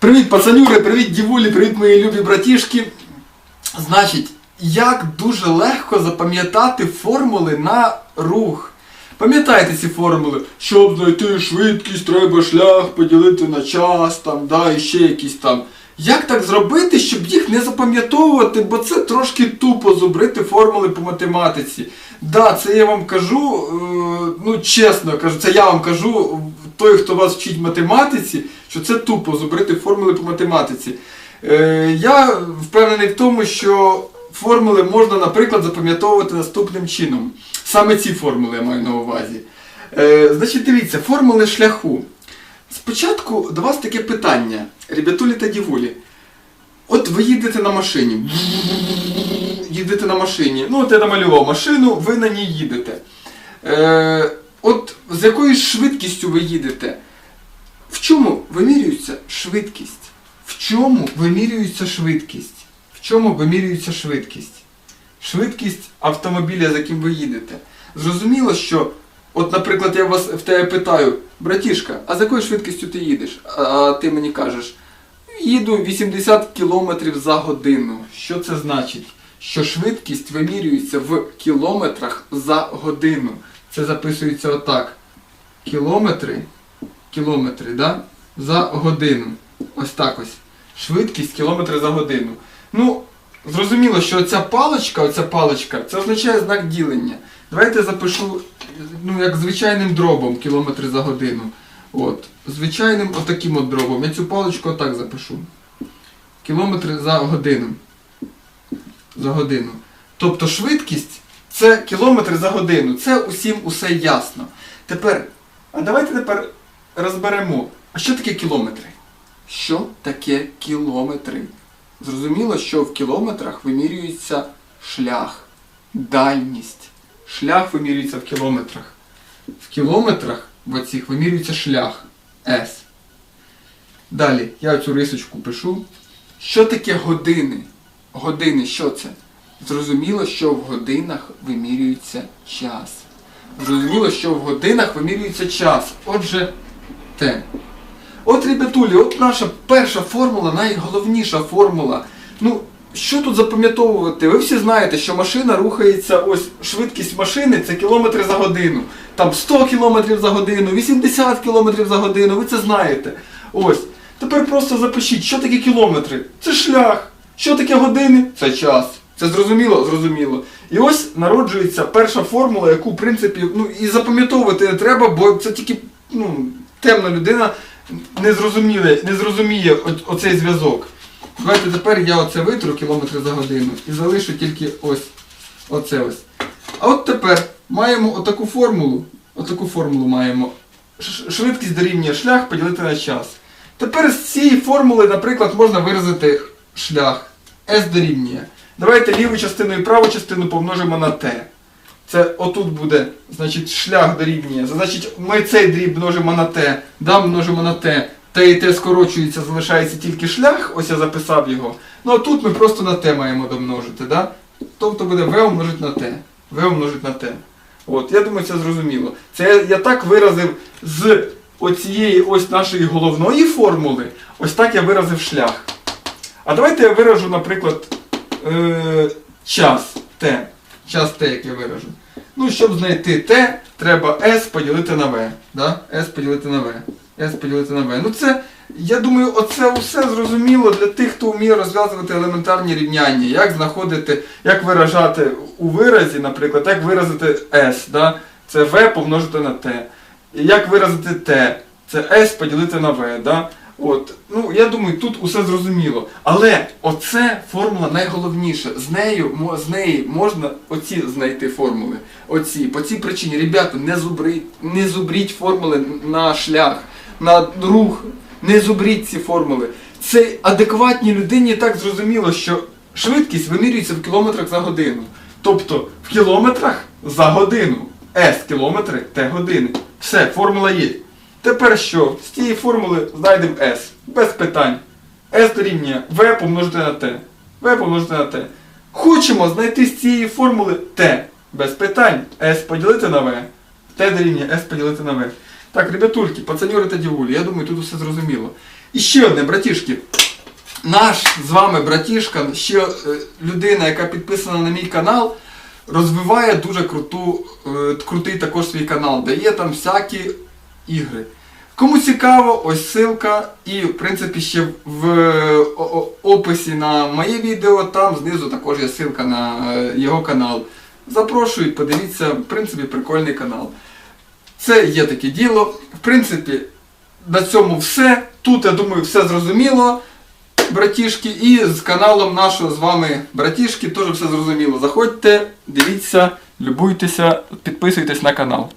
Привіт, пацанюри, привіт, дівулі, привіт, мої любі братішки. Значить, як дуже легко запам'ятати формули на рух. Пам'ятаєте ці формули? Щоб знайти швидкість, треба шлях поділити на час, там, да, і ще якісь там. Як так зробити, щоб їх не запам'ятовувати, бо це трошки тупо зубрити формули по математиці. Да, це я вам кажу, е, ну чесно кажу, це я вам кажу, той, хто вас вчить математиці, що це тупо зубрити формули по математиці. Е, я впевнений в тому, що формули можна, наприклад, запам'ятовувати наступним чином. Саме ці формули я маю на увазі. Е, значить, дивіться, формули шляху. Спочатку до вас таке питання, ребятулі та дівулі. От ви їдете на машині. Їдете на машині. Ну, от я намалював машину, ви на ній їдете. Е, от з якою швидкістю ви їдете? В чому вимірюється швидкість? В чому вимірюється швидкість? В чому вимірюється швидкість? Швидкість автомобіля, за яким ви їдете. Зрозуміло, що, от, наприклад, я вас в тебе питаю, братішка, а з якою швидкістю ти їдеш? А ти мені кажеш, їду 80 км за годину. Що це значить? Що швидкість вимірюється в кілометрах за годину. Це записується отак. Кілометри, кілометри, да? за годину. Ось так ось. Швидкість кілометри за годину. Ну, зрозуміло, що ця паличка, оця паличка, це означає знак ділення. Давайте запишу, ну, як звичайним дробом кілометри за годину. От. Звичайним отаким от дробом. Я цю паличку отак запишу. Кілометри за годину. За годину. Тобто швидкість це кілометри за годину. Це усім усе ясно. Тепер, а давайте тепер розберемо, а що таке кілометри? Що таке кілометри? Зрозуміло, що в кілометрах вимірюється шлях, дальність. Шлях вимірюється в кілометрах. В кілометрах в оцих вимірюється шлях S. Далі я цю рисочку пишу. Що таке години? Години, що це? Зрозуміло, що в годинах вимірюється час. Зрозуміло, що в годинах вимірюється час. Отже, Т. От, ребятулі, от наша перша формула, найголовніша формула. Ну, що тут запам'ятовувати? Ви всі знаєте, що машина рухається, ось швидкість машини це кілометри за годину. Там 100 кілометрів за годину, 80 кілометрів за годину, ви це знаєте. Ось. Тепер просто запишіть, що таке кілометри? Це шлях. Що таке години? Це час. Це зрозуміло? Зрозуміло. І ось народжується перша формула, яку, в принципі, ну і запам'ятовувати не треба, бо це тільки ну, темна людина не зрозуміє, не зрозуміє оцей зв'язок. Давайте тепер я оце витру кілометри за годину і залишу тільки ось оце ось. А от тепер маємо отаку формулу. Отаку формулу маємо. Швидкість дорівнює шлях поділити на час. Тепер з цієї формули, наприклад, можна виразити шлях. S дорівнює. Давайте ліву частину і праву частину помножимо на t. Це отут буде, значить, шлях дорівнює. Значить, ми цей дріб множимо на t, да, множимо на t. T і t скорочується, залишається тільки шлях, ось я записав його. Ну а тут ми просто на t маємо домножити. Да? Тобто буде v умножити на t. v умножити на t. От, я думаю, це зрозуміло. Це я, я так виразив з оцієї ось нашої головної формули, ось так я виразив шлях. А давайте я виражу, наприклад, е, час t. Час t, як я виражу. Ну, щоб знайти t, треба s поділити на v. Да? s поділити на v. s поділити на v. Ну це, я думаю, оце все зрозуміло для тих, хто вміє розв'язувати елементарні рівняння. Як знаходити, як виражати у виразі, наприклад, як виразити s. Да? Це v помножити на t. Як виразити t? Це s поділити на v. Да? От, ну я думаю, тут усе зрозуміло. Але оце формула найголовніша. З нею з неї можна оці знайти формули. Оці. По цій причині, ребята, не зубріть, не зубріть формули на шлях, на рух. Не зубріть ці формули. Це адекватній людині так зрозуміло, що швидкість вимірюється в кілометрах за годину. Тобто в кілометрах за годину. С кілометри, Т години. Все, формула є. Тепер що? З цієї формули знайдемо S. Без питань. S дорівнює V помножити на T. V помножити на T. Хочемо знайти з цієї формули T. Без питань. S поділити на V. T дорівнює S поділити на V. Так, ребятульки, пацаньори та дівулі, я думаю, тут усе зрозуміло. І ще одне, братішки. Наш з вами братішка, ще е, людина, яка підписана на мій канал, розвиває дуже круту, е, крутий також свій канал, дає там всякі ігри. Кому цікаво, ось ссылка. І в принципі ще в описі на моє відео, там знизу також є ссылка на е, його канал. Запрошую, подивіться, в принципі, прикольний канал. Це є таке діло. В принципі, на цьому все. Тут, я думаю, все зрозуміло, братішки. І з каналом нашого з вами братішки теж все зрозуміло. Заходьте, дивіться, любуйтеся, підписуйтесь на канал.